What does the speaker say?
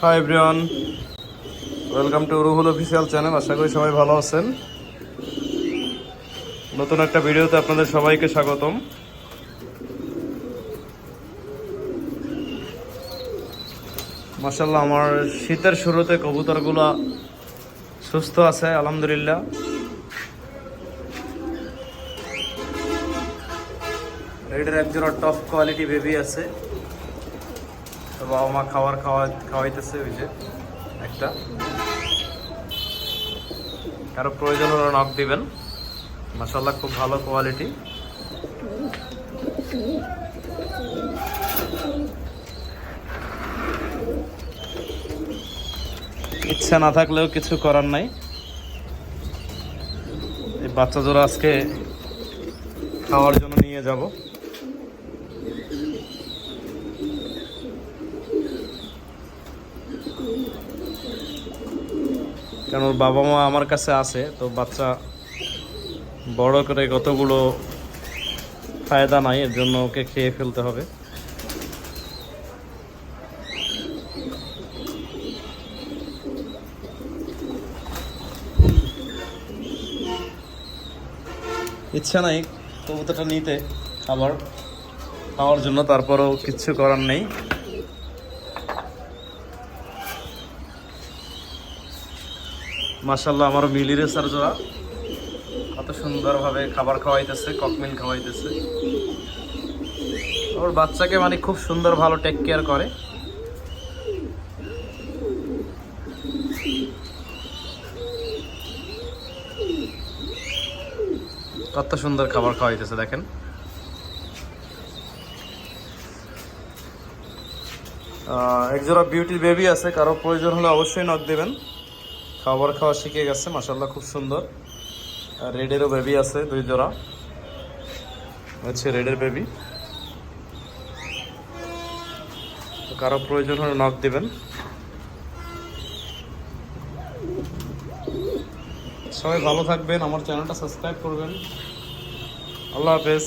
Hi everyone welcome to Ruhul official channel আশা করি সবাই ভালো আছেন। নতুন একটা ভিডিওতে আপনাদের সবাইকে স্বাগতম। মাসাল্লাহ আমার শীতের শুরুতে কবুতরগুলো সুস্থ আছে, আলহামদুলিল্লাহ। রেডের একজোড়া টপ কোয়ালিটি বেবি আছে। তো বাবা মা খাবার খাওয়া খাওয়াইতেছে ওই যে, একটা। কারও প্রয়োজন হলে নক দিবেন। মাসাল্লাহ খুব ভালো কোয়ালিটি ইচ্ছা না থাকলেও কিছু করার নাই। এই বাচ্চা জোড়া আজকে খাওয়ার জন্য নিয়ে যাব। কারণ ওর বাবা মা আমার কাছে আছে, তো বাচ্চা বড় করে কতগুলো ফায়দা নাই, এর জন্য ওকে খেয়ে ফেলতে হবে। ইচ্ছা নাই কবুতরটা নিতে, আবার খাওয়ার জন্য, তারপরও কিচ্ছু করার নেই। মাসাল্লাহ আমার মিলিরে স্যার জোড়া। কত সুন্দরভাবে খাবার খাওয়াইতেছে ককমিল খাওয়াইতেছে। ওর বাচ্চাকে মানে খুব সুন্দর ভালো টেক কেয়ার করে। কত সুন্দর খাবার খাওয়াইতেছে, দেখেন। একজোড়া বিউটি বেবি আছে, কারও প্রয়োজন হলে অবশ্যই নক দেবেন। খাবার খাওয়া শিখে গেছে মাসাল্লাহ খুব সুন্দর। রেডেরও বেবি আছে, দুই জোড়া। হচ্ছে রেডের বেবি কারও প্রয়োজন হলে নক দিবেন। সবাই ভালো থাকবেন, আমার চ্যানেলটা সাবস্ক্রাইব করবেন। আল্লাহ হাফেজ।